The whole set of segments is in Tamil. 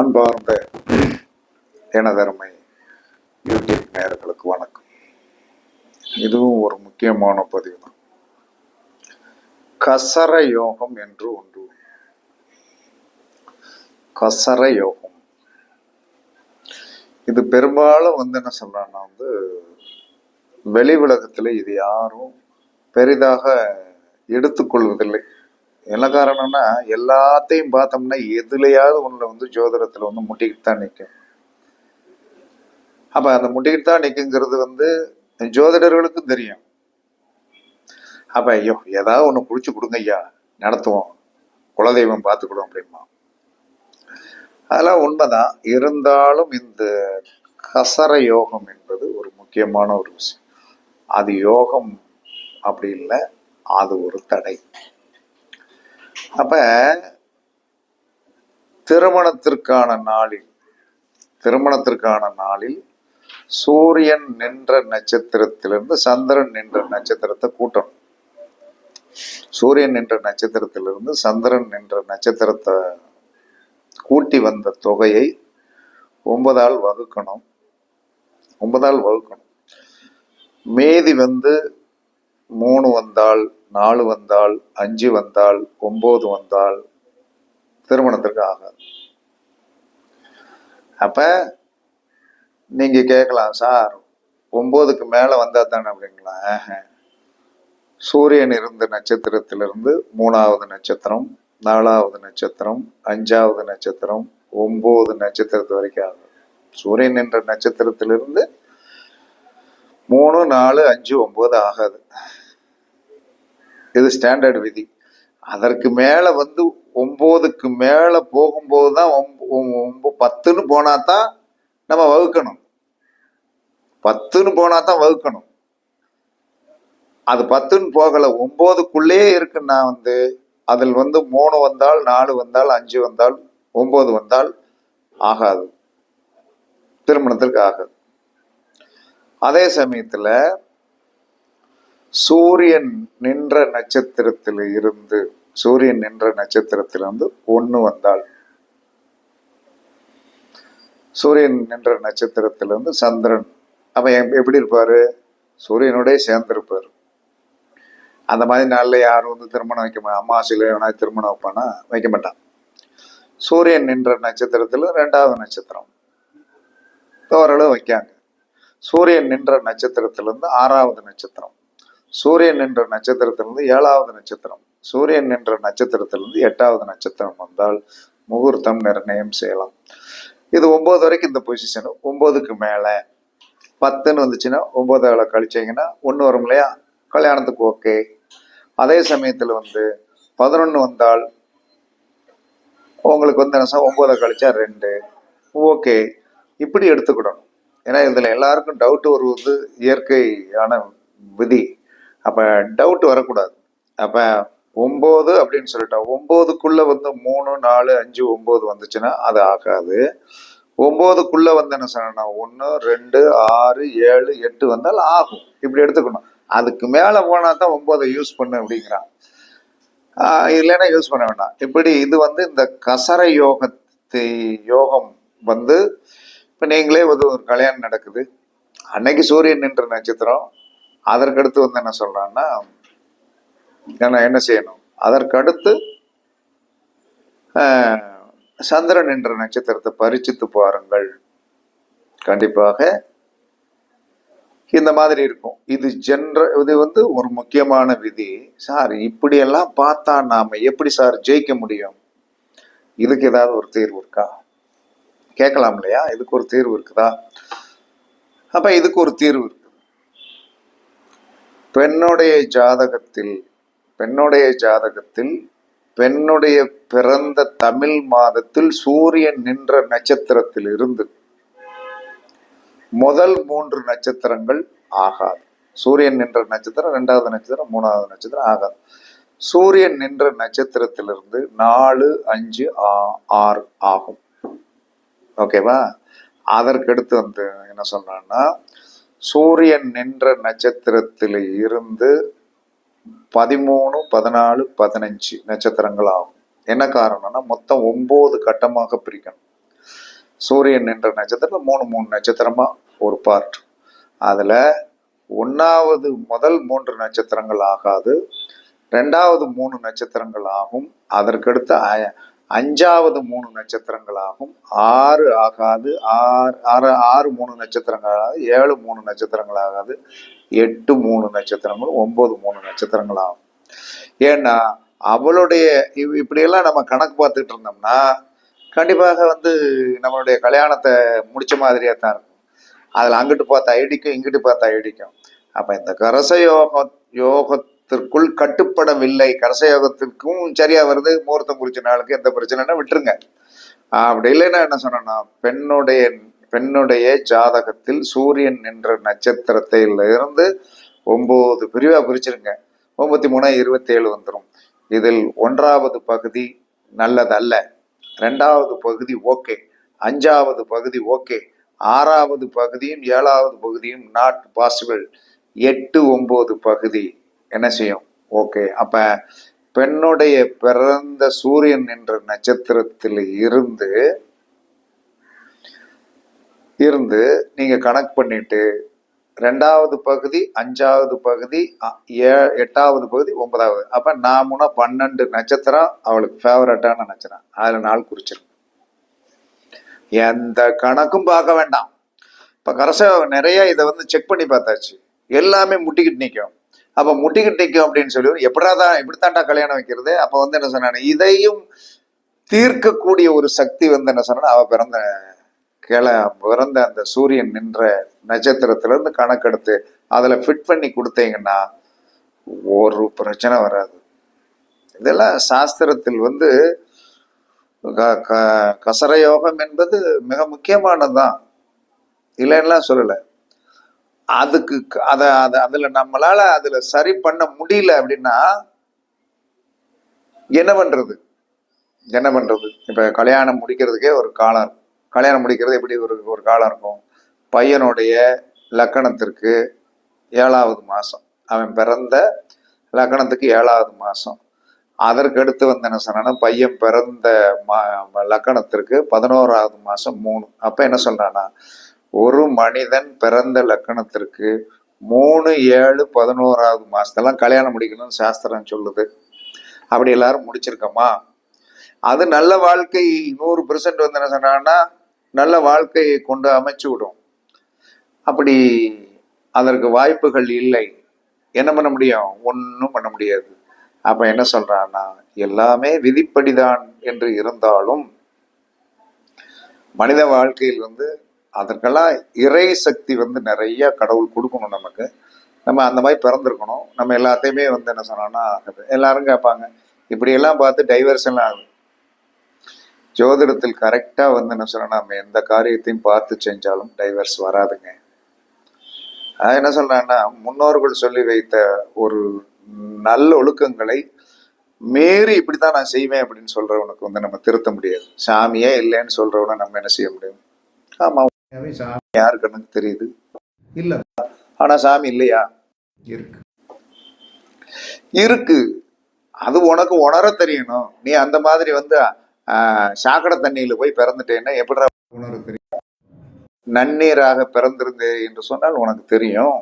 அன்பார்ந்த எனதருமை யூடியூப் நேர்களுக்கு வணக்கம். இதுவும் ஒரு முக்கியமான பதிவு தான் கசர யோகம் என்று ஒன்று. கசர யோகம். இது பெரும்பாலும் வந்து என்ன சொல்றான்னா வந்து வெளி உலகத்தில் இது யாரும் பெரிதாக எடுத்துக்கொள்வதில்லை. என்ன காரணம்னா எல்லாத்தையும் பார்த்தோம்னா எதுலையாவது ஒண்ணுல வந்து ஜோதிடத்துல வந்து முட்டிக்கிட்டு தான் நிற்கும் அப்ப அந்த முட்டிக்கிட்டு தான் நிற்குங்கிறது வந்து ஜோதிடர்களுக்கும் தெரியும். அப்ப ஐயோ ஏதாவது ஒண்ணு குடிச்சு கொடுங்க ஐயா நடத்துவோம். குலதெய்வம் பார்த்துக்கிடும் அப்படிமா. அதெல்லாம் உண்மைதான். இருந்தாலும் இந்த கசர யோகம் என்பது ஒரு முக்கியமான ஒரு விஷயம். அது யோகம் அப்படி இல்லை அது ஒரு தடை. அப்ப திருமணத்திற்கான நாளில் திருமணத்திற்கான நாளில் சூரியன் நின்ற நட்சத்திரத்திலிருந்து சந்திரன் நின்ற நட்சத்திரத்தை கூட்டணும். சூரியன் நின்ற நட்சத்திரத்திலிருந்து சந்திரன் நின்ற நட்சத்திரத்தை கூட்டி வந்த தொகையை ஒன்பதால் வகுக்கணும். ஒன்பதால் வகுக்கணும். மேதி வந்து மூணு வந்தால் நாலு வந்தால் அஞ்சு வந்தால் ஒம்பது வந்தால் திருமணத்திற்கு ஆகாது. அப்ப நீங்க கேட்கலாம் சார் ஒன்பதுக்கு மேல வந்தா தானே? அப்படிங்களா? சூரியன் இருந்த நட்சத்திரத்திலிருந்து மூணாவது நட்சத்திரம் நாலாவது நட்சத்திரம் அஞ்சாவது நட்சத்திரம் ஒன்பது நட்சத்திரத்து வரைக்கும் ஆகும் சூரியன் என்ற நட்சத்திரத்திலிருந்து மூணு நாலு அஞ்சு ஒன்பது ஆகாது. இது ஸ்டாண்டர்ட் விதி. அதற்கு மேலே வந்து ஒம்போதுக்கு மேலே போகும்போது தான் ஒம்ப- ஒம்ப- பத்துன்னு போனா தான் நம்ம வகுக்கணும். பத்துன்னு போனால் தான் வகுக்கணும். அது பத்துன்னு போகலை ஒன்பதுக்குள்ளே இருக்குன்னா வந்து அதில் வந்து மூணு வந்தால் நாலு வந்தால் அஞ்சு வந்தால் ஒம்பது வந்தால் ஆகாது. திருமணத்திற்கு ஆகாது. அதே சமயத்தில் சூரியன் நின்ற நட்சத்திரத்தில் இருந்து சூரியன் நின்ற நட்சத்திரத்திலிருந்து ஒன்று வந்தாள் சூரியன் நின்ற நட்சத்திரத்திலிருந்து சந்திரன். அவன் எப்படி இருப்பார்? சூரியனோடய சேர்ந்திருப்பார். அந்த மாதிரி நாளில் யாரும் வந்து திருமணம் வைக்க மாட்டான் அம்மாசில எவனா திருமணம் வைப்பானா? வைக்க மாட்டான். சூரியன் நின்ற நட்சத்திரத்தில் ரெண்டாவது நட்சத்திரம். ஓரளவு வைக்காங்க. சூரியன் நின்ற நட்சத்திரத்திலேருந்து ஆறாவது நட்சத்திரம். சூரியன் என்ற நட்சத்திரத்திலிருந்து ஏழாவது நட்சத்திரம். சூரியன் நின்ற நட்சத்திரத்திலிருந்து எட்டாவது நட்சத்திரம் வந்தால் முகூர்த்தம் நிர்ணயம் செய்யலாம். இது ஒன்பது வரைக்கும் இந்த பொசிஷன் ஒன்பதுக்கு மேலே பத்துன்னு வந்துச்சுன்னா ஒன்பதாவில் கழிச்சீங்கன்னா ஒன்று வரும் இல்லையா? கல்யாணத்துக்கு ஓகே அதே சமயத்தில் வந்து பதினொன்று வந்தால் உங்களுக்கு வந்து என்ன ஒம்போதை ஒன்பதை கழிச்சா ரெண்டு. ஓகே இப்படி எடுத்துக்கிடணும். ஏன்னா இதில் எல்லாருக்கும் டவுட் வருவது இயற்கையான விதி. அப்போ டவுட் வரக்கூடாது. அப்போ ஒம்பது அப்படின்னு சொல்லிட்டா ஒம்போதுக்குள்ளே வந்து மூணு நாலு அஞ்சு ஒம்பது வந்துச்சுன்னா அது ஆகாது. ஒம்போதுக்குள்ளே வந்து என்ன சொல்லணும் ஒன்று ரெண்டு ஆறு ஏழு எட்டு வந்தால் ஆகும். இப்படி எடுத்துக்கணும். அதுக்கு மேலே போனால் தான் ஒம்போதை யூஸ் பண்ணு அப்படிங்கிறான். இல்லைன்னா யூஸ் பண்ண வேண்டாம். இப்படி இது வந்து இந்த கசர யோகத்தை யோகம் வந்து இப்போ நீங்களே வந்து ஒரு கல்யாணம் நடக்குது. அன்னைக்கு சூரியன் நின்ற நட்சத்திரம் அதற்கடுத்து வந்து என்ன சொல்றான்னா என்ன என்ன செய்யணும்? அதற்கடுத்து சந்திரன் என்ற நட்சத்திரத்தை பரிச்சித்து பாருங்கள். கண்டிப்பாக இந்த மாதிரி இருக்கும். இது ஜென்ர இது வந்து ஒரு முக்கியமான விதி. சார் இப்படியெல்லாம் பார்த்தா நாம எப்படி சார் ஜெயிக்க முடியும்? இதுக்கு ஏதாவது ஒரு தீர்வு இருக்கா? கேட்கலாம் இல்லையா? இதுக்கு ஒரு தீர்வு இருக்குதா? அப்ப இதுக்கு ஒரு தீர்வு இருக்கு. பெண்ணுடைய ஜாதகத்தில் பெண்ணுடைய ஜாதகத்தில் பெண்ணுடைய பிறந்த தமிழ் மாதத்தில் சூரியன் நின்ற நட்சத்திரத்தில் இருந்து முதல் மூன்று நட்சத்திரங்கள் ஆகாது. சூரியன் நின்ற நட்சத்திரம் ரெண்டாவது நட்சத்திரம் மூணாவது நட்சத்திரம் ஆகாது. சூரியன் நின்ற நட்சத்திரத்திலிருந்து நாலு அஞ்சு ஆ- ஆறு ஆகும். ஓகேவா? அதற்கடுத்து வந்து என்ன சொல்றான்னா சூரியன் நின்ற நட்சத்திரத்தில் இருந்து பதிமூணு பதினாலு பதினஞ்சு நட்சத்திரங்கள் ஆகும் என்ன காரணம்னா மொத்தம் ஒன்பது கட்டமாக பிரிக்கணும். சூரியன் நின்ற நட்சத்திரம் மூணு மூணு நட்சத்திரமா ஒரு பார்ட் அதில் ஒன்றாவது முதல் மூன்று நட்சத்திரங்கள் ஆகாது. ரெண்டாவது மூணு நட்சத்திரங்கள் ஆகும். அதற்கடுத்து அஞ்சாவது மூணு நட்சத்திரங்களாகும். ஆறு ஆகாது ஆறு ஆறு ஆறு மூணு நட்சத்திரங்களாகாது ஏழு மூணு நட்சத்திரங்கள் ஆகாது எட்டு மூணு நட்சத்திரங்கள் ஒன்பது மூணு நட்சத்திரங்களாகும். ஏன்னா அவளுடைய இவ்- இப்படியெல்லாம் நம்ம கணக்கு பார்த்துட்டு இருந்தோம்னா கண்டிப்பாக வந்து நம்மளுடைய கல்யாணத்தை முடிச்ச மாதிரியே தான் இருக்கும். அதில் அங்கிட்டு பார்த்தா ஐடிக்கும் இங்கிட்டு பார்த்தா ஐடிக்கும். அப்போ இந்த கரச யோக யோகத்திற்குள் கட்டுப்படவில்லை. கரசயோகத்திற்கும் சரியா வருது. முகூர்த்தம் குறிச்ச நாளுக்கு எந்த பிரச்சனைனா விட்டுருங்க. அப்படி இல்லைன்னா என்ன சொன்னேன்னா பெண்ணுடைய பெண்ணுடைய ஜாதகத்தில் சூரியன் என்ற நட்சத்திரத்தில இருந்து ஒன்பது பிரிவா பிரிச்சிருங்க. ஒன்பத்தி மூணு இருபத்தி ஏழு வந்துடும் இதில் ஒன்றாவது பகுதி நல்லதல்ல. ரெண்டாவது பகுதி ஓகே. அஞ்சாவது பகுதி ஓகே. ஆறாவது பகுதியும் ஏழாவது பகுதியும் நாட் பாசிபிள் எட்டு ஒன்பது பகுதி என்ன செய்யும்? ஓகே அப்ப பெண்ணுடைய பிறந்த சூரியன் என்ற நட்சத்திரத்தில் இருந்து இருந்து நீங்க கணக்கு பண்ணிட்டு ரெண்டாவது பகுதி அஞ்சாவது பகுதி அ- ஏ- எட்டாவது பகுதி ஒன்பதாவது. அப்ப நாமுனா பன்னெண்டு நட்சத்திரம் அவளுக்கு ஃபேவரட்டான நட்சத்திரம். அதுல நாள் குறிச்சிடும் எந்த கணக்கும் பார்க்க வேண்டாம். இப்ப கரச நிறைய இதை வந்து செக் பண்ணி பார்த்தாச்சு. எல்லாமே முட்டிக்கிட்டு நிற்கும் அப்போ முட்டிக்கிட்டு நிற்கும் அப்படின்னு சொல்லி எப்படா தான் இப்படித்தாண்டா கல்யாணம் வைக்கிறது? அப்போ வந்து என்ன சொன்னாங்க இதையும் தீர்க்கக்கூடிய ஒரு சக்தி வந்து என்ன சொன்னா அவ பிறந்த கிளை பிறந்த அந்த சூரியன் நின்ற நட்சத்திரத்திலேருந்து கணக்கெடுத்து அதில் ஃபிட் பண்ணி கொடுத்தீங்கன்னா ஒரு பிரச்சனை வராது. இதெல்லாம் சாஸ்திரத்தில் வந்து க- க- கசரயோகம் என்பது மிக முக்கியமானதுதான். இல்லைன்னா சொல்லலை. அதுக்கு அதை அதை அதில் நம்மளால் அதில் சரி பண்ண முடியல அப்படின்னா என்ன பண்ணுறது என்ன பண்ணுறது இப்போ கல்யாணம் முடிக்கிறதுக்கே ஒரு காலம் இருக்கும். கல்யாணம் முடிக்கிறது எப்படி ஒரு ஒரு காலம் இருக்கும்? பையனுடைய லக்கணத்திற்கு ஏழாவது மாதம் அவன் பிறந்த லக்கணத்துக்கு ஏழாவது மாசம். அதற்கடுத்து வந்து என்ன சொன்னான்னா பையன் பிறந்த மா- லக்கணத்திற்கு பதினோராவது மாதம் மூணு. அப்போ என்ன சொல்கிறான்னா ஒரு மனிதன் பிறந்த லக்கணத்திற்கு மூணு ஏழு பதினோராவது மாதத்தெல்லாம் கல்யாணம் முடிக்கணும்னு சாஸ்திரம் சொல்லுது. அப்படி எல்லாரும் முடிச்சிருக்கோமா? அது நல்ல வாழ்க்கை நூறு பெர்சன்ட் வந்து என்ன சொன்னாங்கன்னா நல்ல வாழ்க்கையை கொண்டு அமைச்சு விடும். அப்படி அதற்கு வாய்ப்புகள் இல்லை. என்ன பண்ண முடியும்? ஒன்றும் பண்ண முடியாது. அப்போ என்ன சொல்கிறான்னா எல்லாமே விதிப்படிதான் என்று இருந்தாலும் மனித வாழ்க்கையில் வந்து அதற்கெல்லாம் இறை சக்தி வந்து நிறைய கடவுள் கொடுக்கணும் நமக்கு. நம்ம அந்த மாதிரி பிறந்திருக்கணும். நம்ம எல்லாத்தையுமே வந்து என்ன சொன்னோம்னா எல்லாரும் கேட்பாங்க இப்படியெல்லாம் பார்த்து டைவர்ஷன்லாம் ஆகுது. ஜோதிடத்தில் கரெக்டாக வந்து என்ன சொன்னா நம்ம எந்த காரியத்தையும் பார்த்து செஞ்சாலும் டைவர்ஸ் வராதுங்க. அது என்ன சொல்றேன்னா முன்னோர்கள் சொல்லி வைத்த ஒரு நல்ல ஒழுக்கங்களை மீறி இப்படித்தான் நான் செய்வேன் அப்படின்னு சொல்றவனுக்கு வந்து நம்ம திருத்த முடியாது. சாமியே இல்லைன்னு சொல்றவனை நம்ம என்ன செய்ய முடியும்? ஆமா சாமி யாரு கண்ணுக்கு தெரியுது? இல்ல. ஆனா சாமி இல்லையா? இருக்கு. இருக்கு. அது உனக்கு உணர தெரியணும். நீ அந்த மாதிரி வந்து சாக்கடை தண்ணியில போய் பிறந்துட்டேன்னா எப்படி உணர தெரியும் நன்னீராக பிறந்திருந்தே என்று சொன்னால் உனக்கு தெரியும்.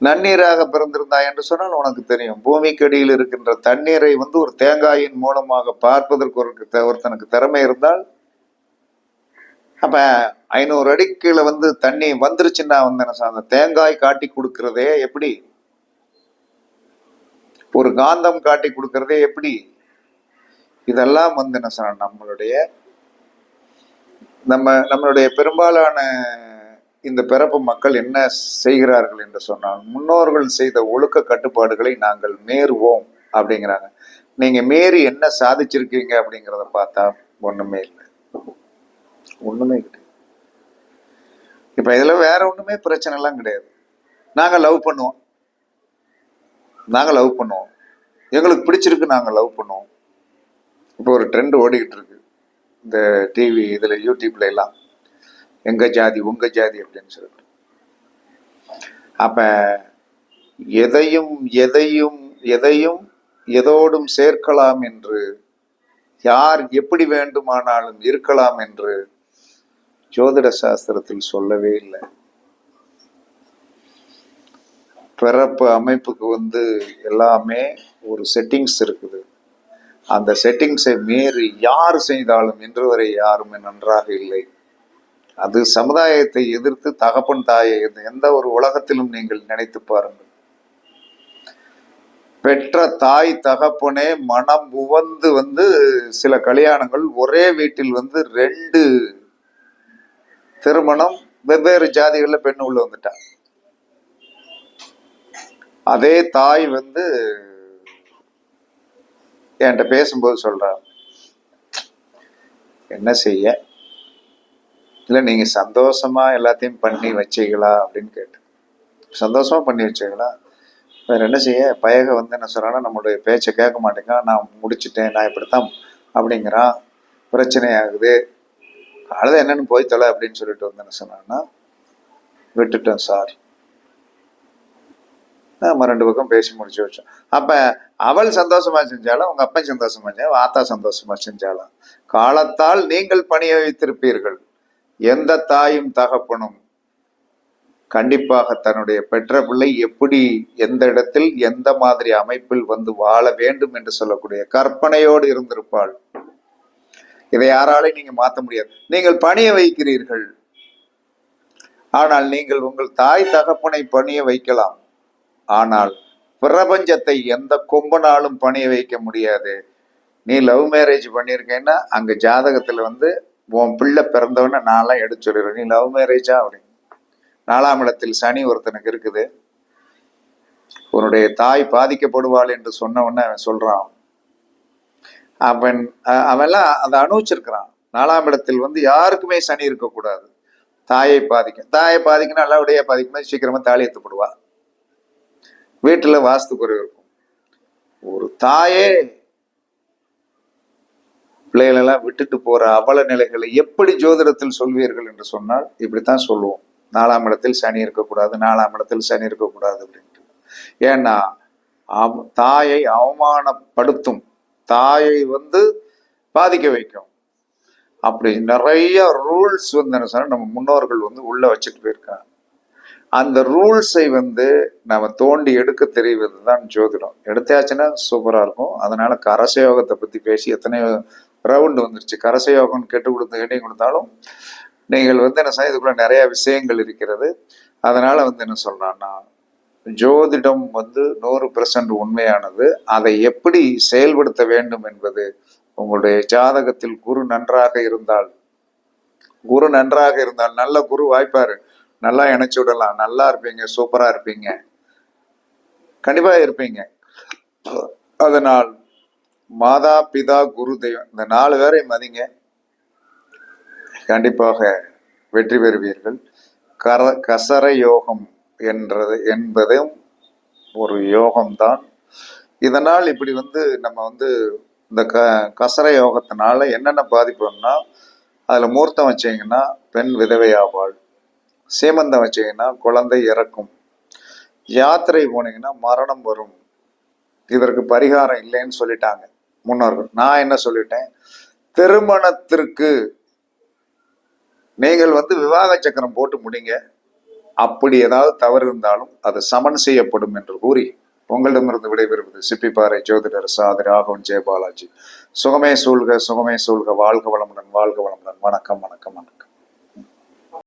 நன்னீராக பிறந்திருந்தாய் என்று சொன்னால் உனக்கு தெரியும். பூமிக்கடியில் இருக்கின்ற தண்ணீரை வந்து ஒரு தேங்காயின் மூலமாக பார்ப்பதற்கு ஒரு ஒருத்தனுக்கு திறமை இருந்தால் அப்ப ஐநூறு அடி கீழே வந்து தண்ணி வந்துருச்சுன்னா வந்து என்ன அந்த தேங்காய் காட்டி கொடுக்கறதே எப்படி? ஒரு காந்தம் காட்டி கொடுக்கறதே எப்படி? இதெல்லாம் வந்து என்ன சொன்ன நம்மளுடைய நம்ம நம்மளுடைய பெரும்பாலான இந்த பிறப்பு மக்கள் என்ன செய்கிறார்கள் என்று சொன்னால் முன்னோர்கள் செய்த ஒழுக்க கட்டுப்பாடுகளை நாங்கள் மீறுவோம் அப்படிங்கிறாங்க. நீங்க மீறி என்ன சாதிச்சிருக்கீங்க அப்படிங்கிறத பார்த்தா ஒண்ணுமே இல்லை. ஒன்றுமே கிடையாது. இப்ப இதுல வேற ஒண்ணுமே பிரச்சனை எல்லாம் கிடையாது. நாங்க லவ் பண்ணுவோம். நாங்க லவ் பண்ணுவோம். எங்களுக்கு பிடிச்சிருக்கு நாங்க லவ் பண்ணுவோம். இப்போ ஒரு ட்ரெண்ட் ஓடிக்கிட்டு இருக்கு. இந்த டிவி இதுல யூடியூப்ல எல்லாம். எங்க ஜாதி உங்க ஜாதி அப்படின்னு சொல்லிட்டு. அப்ப எதையும் எதையும் எதையும் எதோடும் சேர்க்கலாம் என்று யார் எப்படி வேண்டுமானாலும் இருக்கலாம் என்று ஜோதிட சாஸ்திரத்தில் சொல்லவே இல்லை. பிறப்பு அமைப்புக்கு வந்து எல்லாமே ஒரு செட்டிங்ஸ் இருக்குது. அந்த செட்டிங்ஸை மீறி யார் செய்தாலும் இன்று வரை யாருமே நன்றாக இல்லை. அது சமுதாயத்தை எதிர்த்து தகப்பன் தாயை எந்த- எந்த ஒரு உலகத்திலும் நீங்கள் நினைத்து பாருங்கள். பெற்ற தாய் தகப்பனே மனம் உவந்து வந்து சில கல்யாணங்கள் ஒரே வீட்டில் வந்து ரெண்டு திருமணம் வெவ்வேறு ஜாதிகளில் பெண் உள்ள வந்துட்டாங்க அதே தாய் வந்து என்கிட்ட பேசும்போது சொல்றா என்ன செய்ய? இல்லை நீங்க சந்தோஷமா எல்லாத்தையும் பண்ணி வச்சீங்களா? அப்படின்னு கேட்டு. சந்தோஷமா பண்ணி வச்சீங்களா? வேற என்ன செய்ய? பயக வந்து என்ன சொல்கிறான்னா நம்மளுடைய பேச்சை கேட்க மாட்டேங்கான் நான் முடிச்சிட்டேன். நான் இப்படித்தான் அப்படிங்கிறான். பிரச்சனை ஆகுது. அழுத என்னன்னு போய் தொலை அப்படின்னு சொல்லிட்டு வந்து என்ன சொன்னான்னா விட்டுட்டேன் சாரி. நம்ம ரெண்டு பக்கம் பேசி முடிச்சு வச்சோம். அப்ப அவள் சந்தோஷமா செஞ்சாலும் உங்க அப்பன் சந்தோஷமா செஞ்சாலும் ஆத்தா சந்தோஷமா செஞ்சாலும் காலத்தால் நீங்கள் பணிய வைத்திருப்பீர்கள். எந்த தாயும் தகப்பனும் கண்டிப்பாக தன்னுடைய பெற்ற பிள்ளை எப்படி எந்த இடத்தில் எந்த மாதிரி அமைப்பில் வந்து வாழ வேண்டும் என்று சொல்லக்கூடிய கற்பனையோடு இருந்திருப்பாள். இதை யாராலையும் நீங்க மாத்த முடியாது. நீங்கள் பணிய வைக்கிறீர்கள். ஆனால் நீங்கள் உங்கள் தாய் தகப்பனை பணிய வைக்கலாம். ஆனால் பிரபஞ்சத்தை எந்த கொம்பனாலும் பணிய வைக்க முடியாது. நீ லவ் மேரேஜ் பண்ணியிருக்கேன்னா அங்க ஜாதகத்துல வந்து உன் பிள்ளை பிறந்தவன நான்லாம் எடுத்து சொல்லிடுறேன். நீ லவ் மேரேஜா? அப்படின்னு. நாலாம் இடத்தில் சனி ஒருத்தனுக்கு இருக்குது. உன்னுடைய தாய் பாதிக்கப்படுவாள் என்று சொன்னவொன்னே அவன் சொல்றான். அவன் அஹ் அவன்லாம் அதை அனுபவிச்சிருக்கிறான். நாலாம் இடத்தில் வந்து யாருக்குமே சனி இருக்கக்கூடாது. தாயை பாதிக்கும். தாயை பாதிக்கும் நல்லபடியா பாதிக்கும் சீக்கிரமா தாலி எத்துப்படுவா. வீட்டுல வாஸ்து குறைவு இருக்கும். ஒரு தாயே பிள்ளைகளெல்லாம் விட்டுட்டு போற அவல நிலைகளை எப்படி ஜோதிடத்தில் சொல்வீர்கள் என்று சொன்னால் இப்படித்தான் சொல்லுவோம். நாலாம் இடத்தில் சனி இருக்கக்கூடாது நாலாம் இடத்தில் சனி இருக்கக்கூடாது அப்படின்ட்டு. ஏன்னா அவ- தாயை அவமானப்படுத்தும். தாயை வந்து பாதிக்க வைக்கும். அப்படி நிறைய ரூல்ஸ் வந்து என்ன சொன்னா நம்ம முன்னோர்கள் வந்து உள்ள வச்சுட்டு போயிருக்காங்க. அந்த ரூல்ஸை வந்து நம்ம தோண்டி எடுக்க தெரிவது தான் ஜோதிடம். எடுத்தாச்சுன்னா சூப்பராக இருக்கும். அதனால கரசயோகத்தை பற்றி பேசி எத்தனையோ ரவுண்டு வந்துருச்சு. கரசயோகம்னு கெட்டு கொடுத்து கேட்டி கொடுத்தாலும் நீங்கள் வந்து என்ன செய்ய இதுக்குள்ள நிறையா விஷயங்கள் இருக்கிறது. அதனால வந்து என்ன சொல்கிறான்னா ஜோதிடம் வந்து நூறு பெர்சன்ட் உண்மையானது. அதை எப்படி செயல்படுத்த வேண்டும் என்பது உங்களுடைய ஜாதகத்தில் குரு நன்றாக இருந்தால் குரு நன்றாக இருந்தால் நல்ல குரு வாய்ப்பாரு. நல்லா இணைச்சு விடலாம். நல்லா இருப்பீங்க சூப்பரா இருப்பீங்க. கண்டிப்பா இருப்பீங்க. அதனால் மாதா பிதா குரு தெய்வம் இந்த நாலு பேரை மதிங்க. கண்டிப்பாக வெற்றி பெறுவீர்கள். கர கசர யோகம். என்றது என்பதும் ஒரு யோகம்தான். இதனால் இப்படி வந்து நம்ம வந்து இந்த க கசர யோகத்தினால என்னென்ன பாதிப்புன்னா அதில் மூர்த்தம் வச்சிங்கன்னா பெண் விதவையாவாள் சீமந்தம் வச்சிங்கன்னா குழந்தை இறக்கும் யாத்திரை போனீங்கன்னா மரணம் வரும் இதற்கு பரிகாரம் இல்லைன்னு சொல்லிட்டாங்க முன்னோர்கள். நான் என்ன சொல்லிட்டேன்? திருமணத்திற்கு நீங்கள் வந்து விவாக சக்கரம் போட்டு முடிங்க. அப்படி ஏதாவது தவறு இருந்தாலும் அது சமன் செய்யப்படும் என்று கூறி உங்களிடமிருந்து விடைபெறுவது சிப்பிப்பாறை ஜோதிடர் சாதி ராகவன் ஜெயபாலாஜி. சுகமே சூழ்க சுகமே சூழ்க. வாழ்க வளமுடன் வாழ்க வளமுடன். வணக்கம் வணக்கம் வணக்கம்.